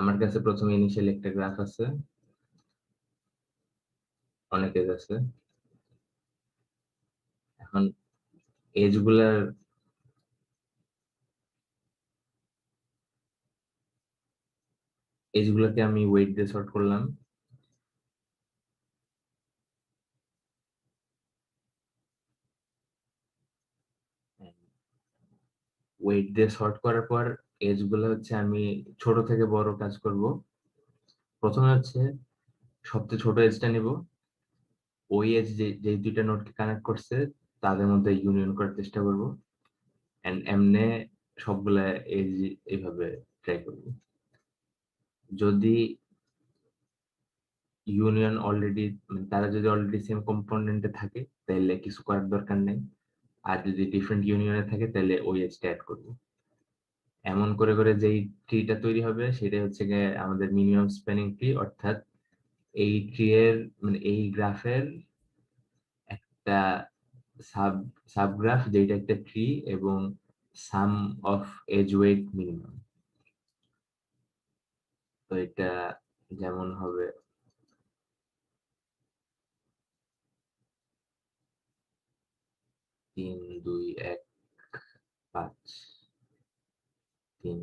আমার কাছে প্রথমে ইনিশিয়াল একটা গ্রাফ আছে। অনেক এজ আছে এখন এজগুলার এজ গুলাকে আমি ওয়েট দিয়ে সর্ট করলাম। ওয়েট দিয়ে সর্ট করার পর এজগুলো হচ্ছে আমি ছোট থেকে বড় কাজ করব। প্রথমে হচ্ছে সবচেয়ে ছোট এজটা নিব। ওই এজ যে দুইটা নোটকে কানেক্ট করছে, তাদের মধ্যে ইউনিয়ন করার চেষ্টা করব। এমনে সবগুলা এজ এইভাবে ট্রাই করব। যদি ইউনিয়ন অলরেডি তারা যদি অলরেডি সেম কম্পোনেন্টে থাকে তাহলে কিছু করার দরকার নেই। আর যদি ডিফারেন্ট ইউনিয়নে থাকে তাহলে ওই এজটা অ্যাড করব। এমন করে করে যেই ট্রিটা তৈরি হবে সেটা হচ্ছে গিয়ে আমাদের মিনিমাম স্প্যানিং ট্রি অর্থাৎ এই ট্রি এর মানে এই গ্রাফের একটা সাব সাবগ্রাফ যেটা একটা ট্রি এবং sum of edge weight minimum তো এটা যেমন হবে। তিন, দুই, এক পাঁচ তিন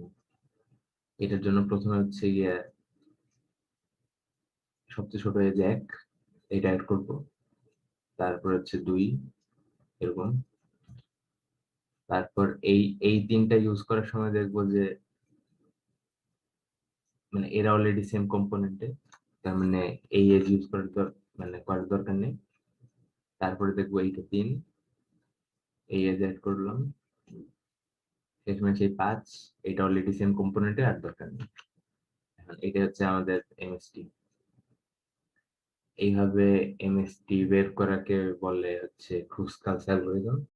এটার জন্য প্রথমে হচ্ছে গিয়ে সবচেয়ে ছোট এজ এক, এটা অ্যাড করব। তারপর হচ্ছে দুই, এরকম। তারপর এই এই তিনটা ইউজ করার সময় দেখব যে মানে এরা অলরেডি সেম কম্পোনেন্টে তার মানে এই এজ ইউজ করার মানে করার দরকার নেই। তারপরে দেখব এইটা তিন, এই এজ অ্যাড করলাম। শেষমেশ সেই পাঁচ, এটা অলরেডি সেম কম্পোনেন্টে আর দরকার নেই। এটা হচ্ছে আমাদের এমএসটি এইভাবে এমএসটি বের করাকে বলে হচ্ছে ক্রুসকালস অ্যালগরিদম